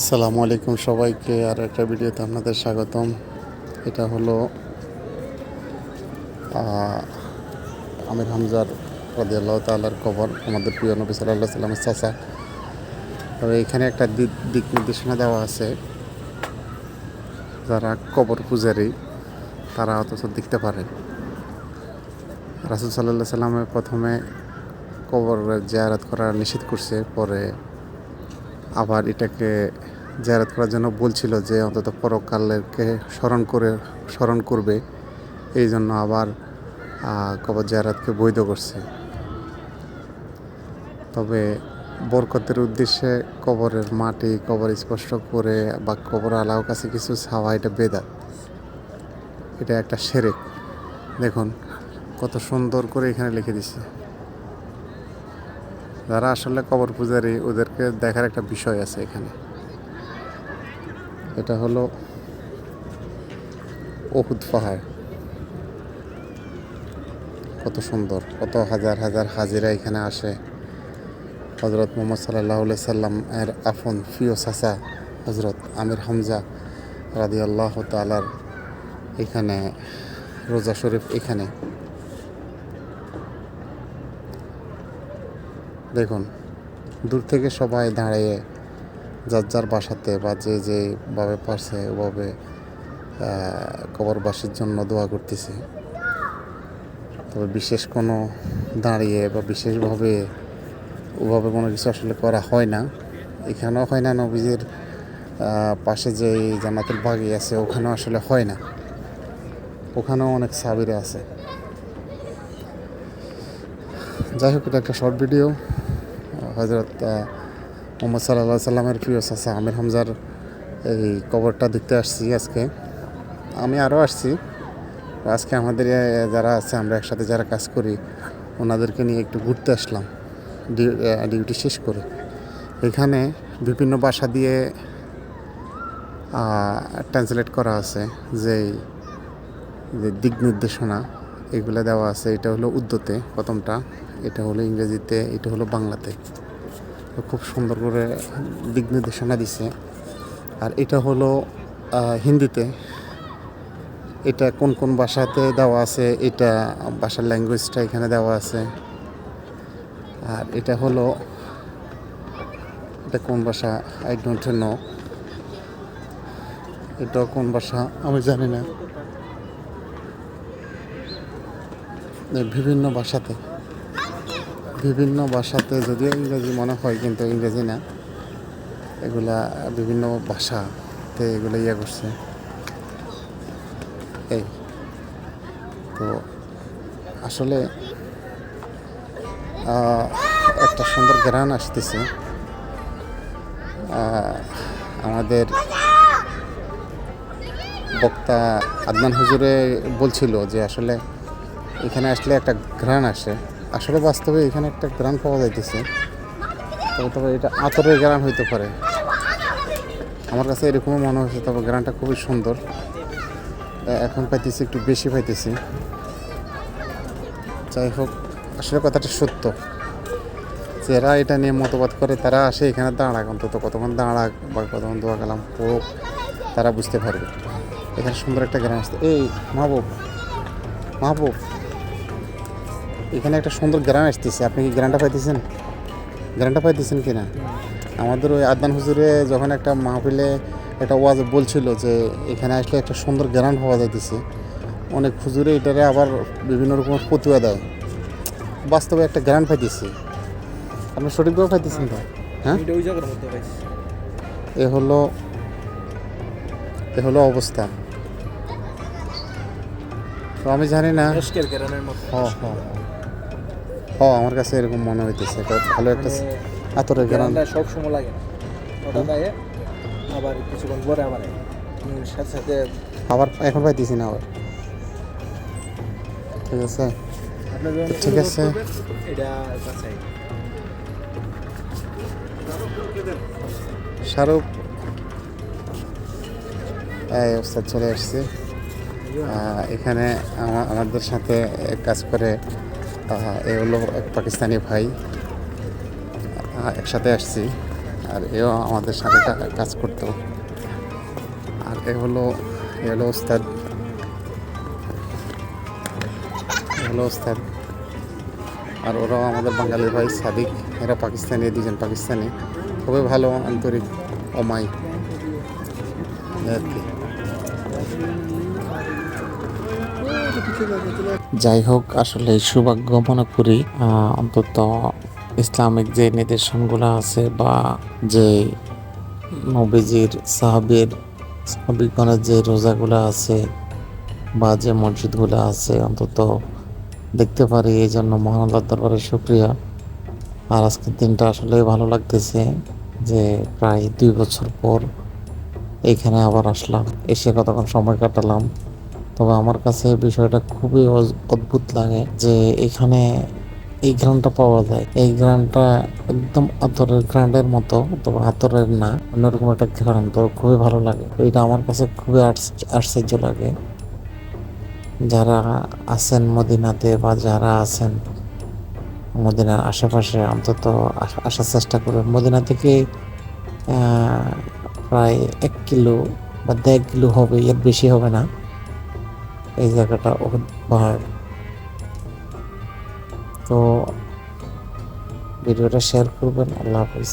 আসসালামু আলাইকুম সবাইকে, আর একটা ভিডিওতে আপনাদের স্বাগতম। এটা হলো আমির হামজার রদিয়াল্লাহ তাল্লার কবর, আমাদের প্রিয় নবী সাল্লাহ সাল্লামের চাচা। তবে এখানে একটা দিক নির্দেশনা দেওয়া আছে। যারা কবর পূজারী, তারা অথচ দেখতে পারে। রাসুল সাল্লাহ সাল্লামে প্রথমে কবর জিয়ারত করা নিষেধ করছে, পরে আবার এটাকে জায়ারত করার জন্য বলছিল যে অন্তত পরকালকে স্মরণ করে, স্মরণ করবে। এই জন্য আবার কবর জায়ারাতকে বৈধ করছে। তবে বরকতের উদ্দেশ্যে কবরের মাটি, কবর স্পষ্ট করে বা কবর আলাও কাছে কিছু ছাওয়া, এটা বেদাত। এটা একটা সেরেক। দেখুন, কত সুন্দর করে এখানে লিখে দিছে। যারা আসলে কবর পূজারী, ওদেরকে দেখার একটা বিষয় আছে এখানে। এটা হলো ওহুদ পাহাড়। কত সুন্দর, কত হাজার হাজার হাজিরা এখানে আসে। হজরত মোহাম্মদ সাল্লাহ সাল্লাম এর আফন ফিও সাসা হজরত আমির হামজা রাদি আল্লাহ তালার এখানে, রোজা শরীফ এখানে। দেখুন, দূর থেকে সবাই দাঁড়িয়ে যার যার বাসাতে বা যে যেভাবে পারছে ওভাবে কবরবাসীর জন্য দোয়া করতেছে। তবে বিশেষ কোনো দাঁড়িয়ে বা বিশেষভাবে ওভাবে কোনো কিছু আসলে করা হয় না। এখানেও হয় না, নবীজির পাশে যে জান্নাতুল বাগি আছে ওখানেও আসলে হয় না। ওখানেও অনেক সাবিরে আছে। যাই হোক, এটা একটা শর্ট ভিডিও। হজরত মোহাম্মদ সাল্লাহ সাল্লামের প্রিয় চাচা আমির হামজার এই কবরটা দেখতে আসছি আজকে। আমি আরও আসছি। আজকে আমাদের যারা আছে, আমরা একসাথে যারা কাজ করি, ওনাদেরকে নিয়ে একটু ঘুরতে আসলাম। ডিউটি শেষ করে। এখানে বিভিন্ন ভাষা দিয়ে ট্রান্সলেট করা আছে যে দিক নির্দেশনা এগুলো দেওয়া আছে। এটা হলো উর্দুতে প্রথমটা, এটা হলো ইংরেজিতে, এটা হলো বাংলাতে। খুব সুন্দর করে দিক নির্দেশনা দিছে। আর এটা হলো হিন্দিতে। এটা কোন কোন ভাষাতে দেওয়া আছে, এটা ভাষার ল্যাঙ্গুয়েজটা এখানে দেওয়া আছে। আর এটা হলো, এটা কোন ভাষা? আই ডোন্ট নো এটা কোন ভাষা? আমি জানি না। বিভিন্ন ভাষাতে। বিভিন্ন ভাষাতে যদিও ইংরেজি মনে হয় কিন্তু ইংরেজি না, এগুলা বিভিন্ন ভাষাতে এগুলো ইয়ে করছে। এই, তো আসলে একটা সুন্দর গ্রান আসতেছে। আমাদের বক্তা আদনান হুজুরে বলছিল যে আসলে এখানে আসলে একটা ঘ্রাণ আসে। আসলে বাস্তবে এখানে একটা ঘ্রাণ পাওয়া যাইতেছে। তবে তবে এটা আতরের গ্রান হইতে পারে। আমার কাছে এরকমই মনে হয়েছে, তবে গ্রানটা খুবই সুন্দর। এখন পাইতেছি, একটু বেশি পাইতেছি। যাই হোক, আসলে কথাটা সত্য। যারা এটা নিয়ে মতবাদ করে, তারা আসে এখানে দাঁড়াক, অন্তত কতক্ষণ দাঁড়াক বা কতক্ষণ দোয়া কালাম হোক তারা বুঝতে পারবে। এখানে সুন্দর একটা গ্রাম আসতে এই, মাহবুব মাহবুব। এখানে একটা সুন্দর গ্রান আসতেছে। আপনি কি গ্রানটা পাইতেছেন? গ্রানটা পাইতেছেন কি না আমাদের ওই আদনান হুজুরে যখন একটা মাহফিলে একটা ওয়াজ বলছিল যে এখানে আসলে একটা সুন্দর গ্রান পাওয়া যাইতেছে। অনেক হুজুরে এটারে আবার বিভিন্ন রকমের প্রতিভা দেয়। বাস্তবে একটা গ্রান পাইতেছি। আপনি সঠিকভাবে পাইতেছেন তো? হ্যাঁ? এ হলো এ হলো অবস্থা। তো আমি জানি না। এসকের গ্রানের মধ্যে। হ হ। হ আমার কাছে এরকম মনে হইতেছে ভালো একটা আতরের গ্রান সব সময় লাগে না। ওটা দেয় আবার কিছুক্ষণ পরে আবার। সাথে সাথে আবার এখন পাইতেছি না আবার। ঠিক আছে। ঠিক আছে। শাহরুখ। এই ওস্তাদ চলে আসছে। এখানে আমাদের সাথে কাজ করে এ হলো এক পাকিস্তানি ভাই। একসাথে আসছি। আর এও আমাদের সাথে কাজ করতো। আর এ হলো এ হলো ওস্তাদ। হলো ওস্তাদ। আর ওরাও আমাদের বাঙালি ভাই সাদিক। এরা পাকিস্তানি দুজন পাকিস্তানি। খুবই ভালো আন্তরিক অমাই আর কি। যাই হোক, আসলে সৌভাগ্য মনে করি অন্তত ইসলামিক যে নিদর্শনগুলো আছে বা যে নবীজির সাহাবের সাহাবিগণের যে রোজাগুলো আছে বা যে মসজিদগুলো আছে, অন্তত দেখতে পারি এই জন্য মহান আল্লাহর দরবারে শুক্রিয়া। আর আজকের দিনটা আসলে ভালো লাগতেছে যে প্রায় দুই বছর পর এইখানে আবার আসলাম, এসে কতক্ষণ সময় কাটালাম। তবে আমার কাছে বিষয়টা খুবই অদ্ভুত লাগে যে এখানে এই গ্রানটা পাওয়া যায়। এই গ্রানটা একদম আতরের গ্রান্ডের মতো তবে আতরের না, অন্যরকম একটা গ্রান তো খুবই ভালো লাগে। এটা আমার কাছে খুবই আশ্চ- আশ্চর্য লাগে। যারা আছেন মদিনাতে বা যারা আছেন মদিনার আশেপাশে, অন্তত আস- আসার চেষ্টা করবেন। মদিনা থেকে প্রায় এক কিলো বা দেড় কিলো হবে, এর বেশি হবে না। এই জায়গাটা পাহাড় তো ভিডিওটা শেয়ার করবেন আল্লাহ হাফিজ।